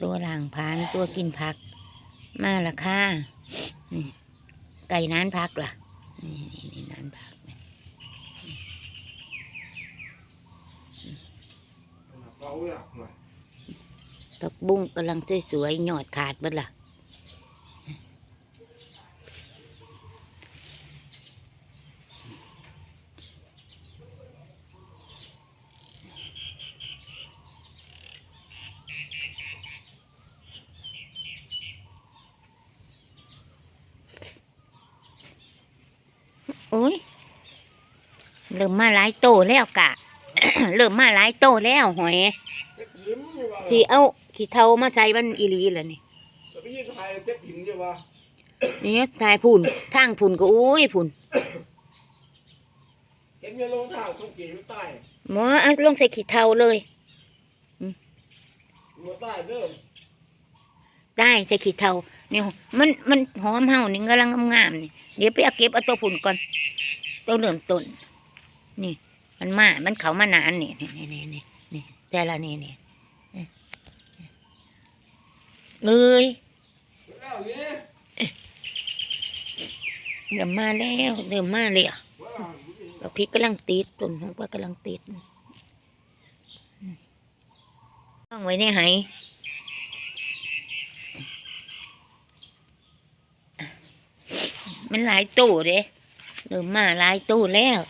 ตัวล่างพานตัวกินผัก มาละค่ะนี่ไก่น้านพักล่ะ นี่นี่นี่น้านพักนี่เราอยากหน่อยผักบุ้งกำลังสวยๆหยอดขาดเบิดล่ะ โอ้ยเริ่มมาหลายโตแล้วกะ เริ่มมาหลายโตแล้วหอยเจ็บยิ้มอยู่ว่ะสิเอาขี้เทามาใส่มันอีหลีล่ะนี่แต่ไปยิงใครเจ็บหินอยู่ว่ะนี่ทายพุ่นทางพุ่นก็โอ้ยพุ่นเห็นเงินลงทางต้องกี่อยู่ใต้หมอเอาลงใส่ขี้เทาเลยหัวใต้เด้อ ได้ใส่ขี้เทานี่มันมันหอมเฮานี่กำลังงามๆนี่เดี๋ยวไปเอาเก็บเอาตัวพุ่นก่อนตัวเริ่มต้นนี่ มันมา มันเขามานานนี่นี่นี่นี่นี่นี่แต่ละนี่นี่เลยแล้วนี่เริ่มมาแล้วเริ่มมาเลยอะว่าเราพริกกำลังติดต้นหัวกำลังติดต้องไว้ในไห มันหลายตู้เด้เริ่มมาหลายตู้แล้ว